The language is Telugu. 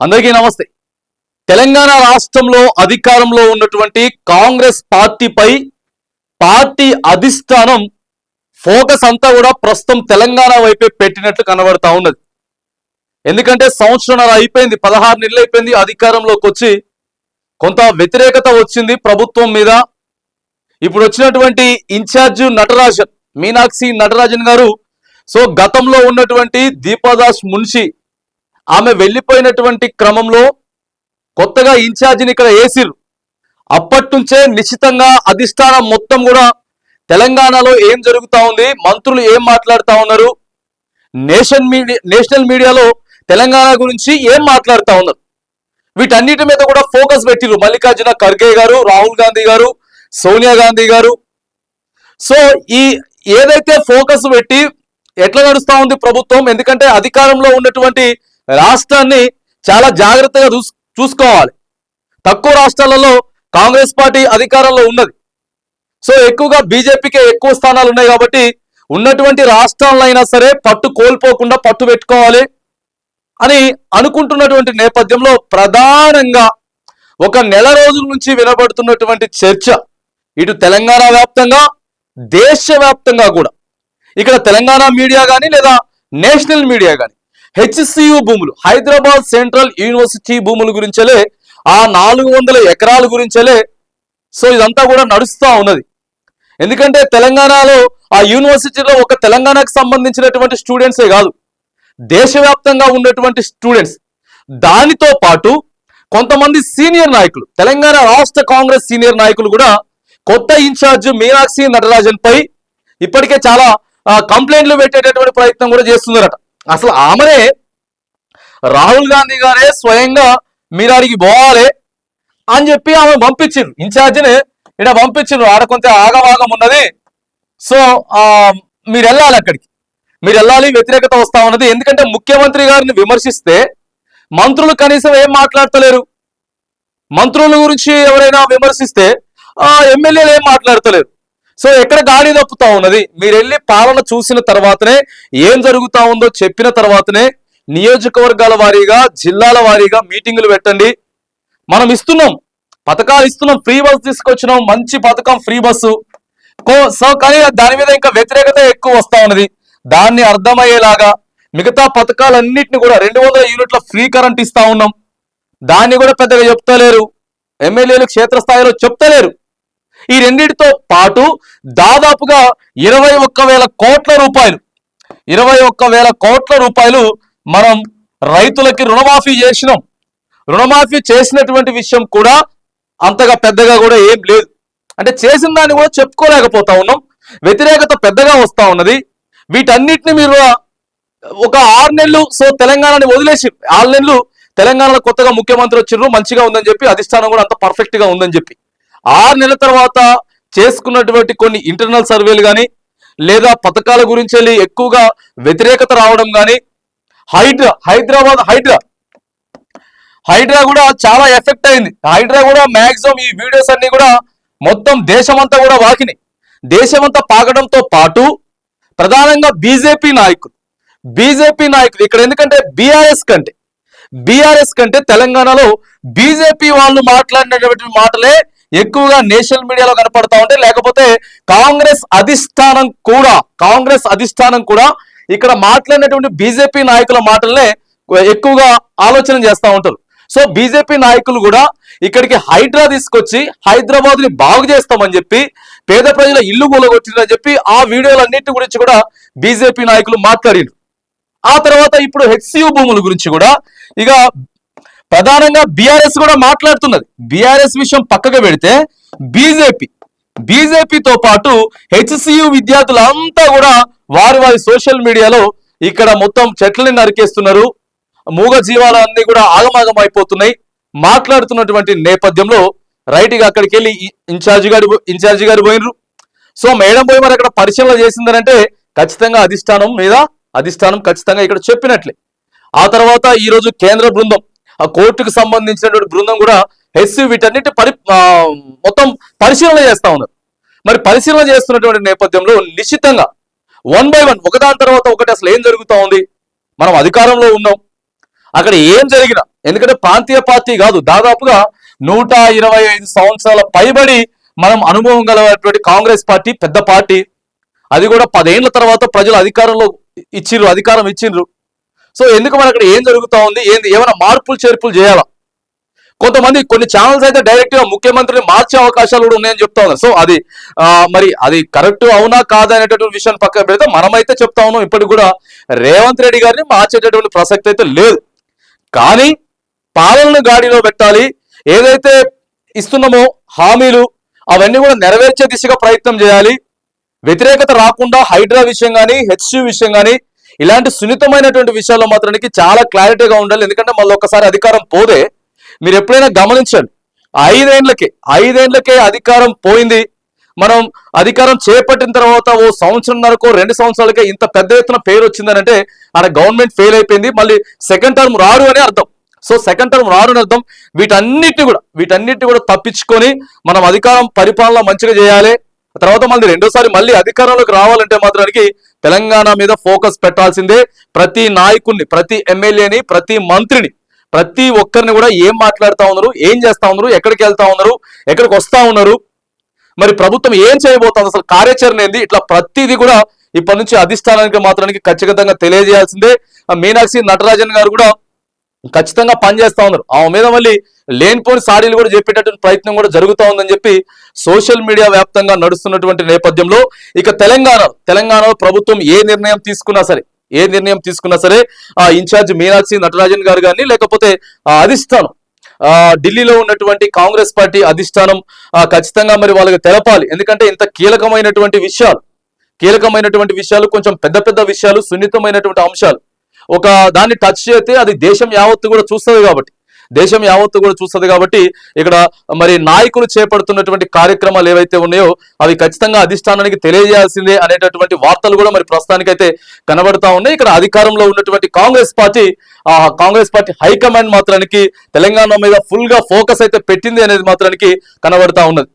అందరికీ నమస్తే. తెలంగాణ రాష్ట్రంలో అధికారంలో ఉన్నటువంటి కాంగ్రెస్ పార్టీపై పార్టీ అధిష్టానం ఫోకస్ అంతా కూడా ప్రస్తుతం తెలంగాణ వైపే పెట్టినట్లు కనబడతా ఉన్నది. ఎందుకంటే సంవత్సరంన్నర అయిపోయింది పదహారు నెలలు అయిపోయింది అధికారంలోకి వచ్చి కొంత వ్యతిరేకత వచ్చింది ప్రభుత్వం మీద. ఇప్పుడు వచ్చినటువంటి ఇన్ఛార్జ్ నటరాజన్ మీనాక్షి నటరాజన్ గారు సో గతంలో ఉన్నటువంటి దీపాదాస్ మున్షి ఆమె వెళ్ళిపోయినటువంటి క్రమంలో కొత్తగా ఇన్ఛార్జిని ఇక్కడ వేసిరు అప్పటి నుంచే నిశ్చితంగా అధిష్టానం మొత్తం కూడా తెలంగాణలో ఏం జరుగుతూ ఉంది మంత్రులు ఏం మాట్లాడుతూ ఉన్నారు నేషన్ మీడియా నేషనల్ మీడియాలో తెలంగాణ గురించి ఏం మాట్లాడుతూ ఉన్నారు. వీటన్నిటి మీద కూడా ఫోకస్ పెట్టిరు మల్లికార్జున ఖర్గే గారు రాహుల్ గాంధీ గారు సోనియా గాంధీ గారు. సో ఈ ఏదైతే ఫోకస్ పెట్టి ఎట్లా నడుస్తూ ఉంది ప్రభుత్వం ఎందుకంటే అధికారంలో ఉన్నటువంటి రాష్ట్రాన్ని చాలా జాగ్రత్తగా చూస్ చూసుకోవాలి. తక్కువ రాష్ట్రాలలో కాంగ్రెస్ పార్టీ అధికారంలో ఉన్నది. సో ఎక్కువగా బీజేపీకే ఎక్కువ స్థానాలు ఉన్నాయి కాబట్టి ఉన్నటువంటి రాష్ట్రాలైనా అయినా సరే పట్టు కోల్పోకుండా పట్టు పెట్టుకోవాలి అని అనుకుంటున్నటువంటి నేపథ్యంలో ప్రధానంగా ఒక నెల రోజుల నుంచి వినబడుతున్నటువంటి చర్చ ఇటు తెలంగాణ వ్యాప్తంగా దేశవ్యాప్తంగా కూడా. ఇక్కడ తెలంగాణ మీడియా కానీ లేదా నేషనల్ మీడియా కానీ హెచ్సియు భూములు హైదరాబాద్ సెంట్రల్ యూనివర్సిటీ భూముల గురించలే ఆ నాలుగు వందల ఎకరాల గురించలే సో ఇదంతా కూడా నడుస్తూ ఉన్నది. ఎందుకంటే తెలంగాణలో ఆ యూనివర్సిటీలో ఒక తెలంగాణకు సంబంధించినటువంటి స్టూడెంట్సే కాదు. దేశవ్యాప్తంగా ఉన్నటువంటి స్టూడెంట్స్. దానితో పాటు కొంతమంది సీనియర్ నాయకులు తెలంగాణ రాష్ట్ర కాంగ్రెస్ సీనియర్ నాయకులు కూడా కొత్త ఇన్ఛార్జ్ మీనాక్షి నటరాజన్ పై ఇప్పటికే చాలా కంప్లైంట్లు పెట్టేటటువంటి ప్రయత్నం కూడా చేస్తున్నారట. అసలు ఆమెనే రాహుల్ గాంధీ గారే స్వయంగా మీరాడికి పోవాలి అని చెప్పి ఆమె పంపించింది ఇన్ఛార్జిని ఇక్కడ పంపించిండ్రు. ఆడ కొంత ఆగభాగం ఉన్నది. సో మీరు వెళ్ళాలి అక్కడికి. మీరు వెళ్ళాలి వ్యతిరేకత వస్తా ఉన్నది. ఎందుకంటే ముఖ్యమంత్రి గారిని విమర్శిస్తే మంత్రులు కనీసం ఏం మాట్లాడతలేరు? మంత్రుల గురించి ఎవరైనా విమర్శిస్తే ఆ ఎమ్మెల్యేలు ఏం మాట్లాడతలేరు? సో ఎక్కడ గాడి తప్పుతా ఉన్నది? మీరు వెళ్ళి పాలన చూసిన తర్వాతనే ఏం జరుగుతా ఉందో చెప్పిన తర్వాతనే నియోజకవర్గాల వారీగా జిల్లాల వారీగా మీటింగులు పెట్టండి. మనం ఇస్తున్నాం పథకాలు ఇస్తున్నాం ఫ్రీ బస్ తీసుకొచ్చినాం మంచి పథకం ఫ్రీ బస్సు. సో కానీ దాని మీద ఇంకా వ్యతిరేకత ఎక్కువ వస్తా ఉన్నది. దాన్ని అర్థమయ్యేలాగా మిగతా పథకాలన్నింటిని కూడా రెండు వందల యూనిట్ల ఫ్రీ కరెంట్ ఇస్తా ఉన్నాం. దాన్ని కూడా పెద్దగా చెప్తలేరు. ఎమ్మెల్యేలు క్షేత్రస్థాయిలో చెప్తలేరు. ఈ రెండింటితో పాటు దాదాపుగా ఇరవై ఒక్క వేల కోట్ల రూపాయలు ఇరవై ఒక్క వేల కోట్ల రూపాయలు మనం రైతులకి రుణమాఫీ చేసినాం. రుణమాఫీ చేసినటువంటి విషయం కూడా అంతగా పెద్దగా కూడా ఏం లేదు. అంటే చేసిన దాన్ని కూడా చెప్పుకోలేకపోతా ఉన్నాం. వ్యతిరేకత పెద్దగా వస్తా ఉన్నది. వీటన్నిటిని మీరు ఒక ఆరు నెలలు సో తెలంగాణని వదిలేసి ఆరు నెలలు తెలంగాణలో కొత్తగా ముఖ్యమంత్రి వచ్చిర్రు మంచిగా ఉందని చెప్పి అధిష్టానం కూడా అంత పర్ఫెక్ట్గా ఉందని చెప్పి. ఆరు నెలల తర్వాత చేసుకున్నటువంటి కొన్ని ఇంటర్నల్ సర్వేలు కానీ లేదా పథకాల గురించి వెళ్ళి ఎక్కువగా వ్యతిరేకత రావడం కానీ హైడ్రా హైదరాబాద్ హైడ్రా. హైడ్రా కూడా చాలా ఎఫెక్ట్ అయింది. హైడ్రా కూడా మ్యాక్సిమం ఈ వీడియోస్ అన్ని కూడా మొత్తం దేశమంతా కూడా వాకినాయి దేశమంతా పాకడంతో పాటు ప్రధానంగా బీజేపీ నాయకులు బీజేపీ నాయకులు ఇక్కడ ఎందుకంటే బీఆర్ఎస్ కంటే బీఆర్ఎస్ కంటే తెలంగాణలో బీజేపీ వాళ్ళు మాట్లాడినటువంటి మాటలే ఎక్కువగా నేషనల్ మీడియాలో కనపడతా ఉంటే లేకపోతే కాంగ్రెస్ అధిష్టానం కూడా కాంగ్రెస్ అధిష్టానం కూడా ఇక్కడ మాట్లాడినటువంటి బీజేపీ నాయకుల మాటలనే ఎక్కువగా ఆలోచన చేస్తూ ఉంటారు. సో బీజేపీ నాయకులు కూడా ఇక్కడికి హైడ్రా తీసుకొచ్చి హైదరాబాద్ని బాగు చేస్తామని చెప్పి పేద ప్రజల ఇల్లు కూలగొట్టిందని చెప్పి ఆ వీడియోలన్నిటి గురించి కూడా బీజేపీ నాయకులు మాట్లాడారు. ఆ తర్వాత ఇప్పుడు హెచ్సియు భూముల గురించి కూడా ఇక ప్రధానంగా బీఆర్ఎస్ కూడా మాట్లాడుతున్నది. బీఆర్ఎస్ విషయం పక్కకు పెడితే బీజేపీ బీజేపీతో పాటు హెచ్సియు విద్యార్థులంతా కూడా వారి వారి సోషల్ మీడియాలో ఇక్కడ మొత్తం చెట్లని నరికేస్తున్నారు. మూగ జీవాలు అన్ని కూడా ఆగమాగం అయిపోతున్నాయి. మాట్లాడుతున్నటువంటి నేపథ్యంలో రైట్గా అక్కడికి వెళ్ళి ఇన్ఛార్జి గారు ఇన్ఛార్జి గారు పోయినరు. సో మేడం పోయి మరి అక్కడ పరిశీలన చేసిందనంటే ఖచ్చితంగా అధిష్టానం మీద అధిష్టానం ఖచ్చితంగా ఇక్కడ చెప్పినట్లే. ఆ తర్వాత ఈరోజు కేంద్ర బృందం ఆ కోర్టుకు సంబంధించినటువంటి బృందం కూడా హెచ్ వీటన్నిటి పరి మొత్తం పరిశీలన చేస్తా ఉన్నారు. మరి పరిశీలన చేస్తున్నటువంటి నేపథ్యంలో నిశ్చితంగా వన్ బై వన్ ఒకదాని తర్వాత ఒకటి అసలు ఏం జరుగుతూ ఉంది? మనం అధికారంలో ఉన్నాం. అక్కడ ఏం జరిగినా ఎందుకంటే ప్రాంతీయ పార్టీ కాదు దాదాపుగా నూట ఇరవై ఐదు సంవత్సరాల పైబడి మనం అనుభవం గలటువంటి కాంగ్రెస్ పార్టీ పెద్ద పార్టీ. అది కూడా పదేళ్ళ తర్వాత ప్రజలు అధికారంలో ఇచ్చిర్రు అధికారం ఇచ్చిండ్రు సో ఎందుకు మన అక్కడ ఏం జరుగుతూ ఉంది? ఏంది? ఏమైనా మార్పులు చేర్పులు చేయాలా? కొంతమంది కొన్ని ఛానల్స్ అయితే డైరెక్ట్గా ముఖ్యమంత్రిని మార్చే అవకాశాలు కూడా ఉన్నాయని చెప్తా ఉన్నారు. సో అది మరి అది కరెక్ట్ అవునా కాదా అనేటటువంటి విషయాన్ని పక్కన పెడితే మనమైతే చెప్తా ఉన్నాం. ఇప్పటికి కూడా రేవంత్ రెడ్డి గారిని మార్చేటటువంటి ప్రసక్తి అయితే లేదు. కానీ పాలనను గాడిలో పెట్టాలి. ఏదైతే ఇస్తున్నామో హామీలు అవన్నీ కూడా నెరవేర్చే దిశగా ప్రయత్నం చేయాలి. వ్యతిరేకత రాకుండా హైడ్రా విషయం కానీ హెచ్సి విషయం కానీ ఇలాంటి సున్నితమైనటువంటి విషయాల్లో మాత్రానికి చాలా క్లారిటీగా ఉండాలి. ఎందుకంటే మళ్ళీ ఒకసారి అధికారం పోదే. మీరు ఎప్పుడైనా గమనించండి. ఐదేండ్లకే ఐదేండ్లకే అధికారం పోయింది. మనం అధికారం చేపట్టిన తర్వాత ఓ సంవత్సరంన్నరకో రెండు సంవత్సరాలకే ఇంత పెద్ద ఎత్తున పేరు వచ్చిందనంటే ఆడ గవర్నమెంట్ ఫెయిల్ అయిపోయింది. మళ్ళీ సెకండ్ టర్మ్ రాడు అని అర్థం. సో సెకండ్ టర్మ్ రాడు అని అర్థం. వీటన్నిటిని కూడా వీటన్నిటిని కూడా తప్పించుకొని మనం అధికారం పరిపాలన మంచిగా చేయాలి. తర్వాత మళ్ళీ రెండోసారి మళ్ళీ అధికారంలోకి రావాలంటే మాత్రానికి తెలంగాణ మీద ఫోకస్ పెట్టాల్సిందే. ప్రతి నాయకుడిని ప్రతి ఎమ్మెల్యేని ప్రతి మంత్రిని ప్రతి ఒక్కరిని కూడా ఏం మాట్లాడుతూ ఉన్నారు ఏం చేస్తా ఉన్నారు ఎక్కడికి వెళ్తా ఉన్నారు ఎక్కడికి వస్తా ఉన్నారు మరి ప్రభుత్వం ఏం చేయబోతుంది అసలు కార్యాచరణ ఏంది ఇట్లా ప్రతిదీ కూడా ఇప్పటి నుంచి అధిష్టానానికి మాత్రానికి ఖచ్చితంగా తెలియజేయాల్సిందే. ఆ మీనాక్షి నటరాజన్ గారు కూడా ఖచ్చితంగా పనిచేస్తా ఉన్నారు. ఆమె మీద మళ్ళీ లేనిపోని సాడీలు కూడా చెప్పేటటువంటి ప్రయత్నం కూడా జరుగుతూ ఉందని చెప్పి సోషల్ మీడియా వ్యాప్తంగా నడుస్తున్నటువంటి నేపథ్యంలో ఇక తెలంగాణ తెలంగాణలో ప్రభుత్వం ఏ నిర్ణయం తీసుకున్నా సరే ఏ నిర్ణయం తీసుకున్నా సరే ఆ ఇన్ఛార్జ్ మీనాక్షి నటరాజన్ గారు కానీ లేకపోతే అధిష్టానం ఆ ఢిల్లీలో ఉన్నటువంటి కాంగ్రెస్ పార్టీ అధిష్టానం ఖచ్చితంగా మరి వాళ్ళకి తెలపాలి. ఎందుకంటే ఇంత కీలకమైనటువంటి విషయాలు కీలకమైనటువంటి విషయాలు కొంచెం పెద్ద పెద్ద విషయాలు సున్నితమైనటువంటి అంశాలు ఒక దాన్ని టచ్ చేస్తే అది దేశం యావత్తు కూడా చూస్తుంది కాబట్టి. దేశం యావత్తు కూడా చూస్తుంది కాబట్టి ఇక్కడ మరి నాయకులు చేపడుతున్నటువంటి కార్యక్రమాలు ఏవైతే ఉన్నాయో అవి ఖచ్చితంగా అధిష్టానానికి తెలియజేయాల్సిందే అనేటటువంటి వార్తలు కూడా మరి ప్రస్తుతానికైతే కనబడతా ఉన్నాయి. ఇక్కడ అధికారంలో ఉన్నటువంటి కాంగ్రెస్ పార్టీ ఆ కాంగ్రెస్ పార్టీ హైకమాండ్ మాత్రానికి తెలంగాణ మీద ఫుల్గా ఫోకస్ అయితే పెట్టింది అనేది మాత్రానికి కనబడతా ఉన్నది.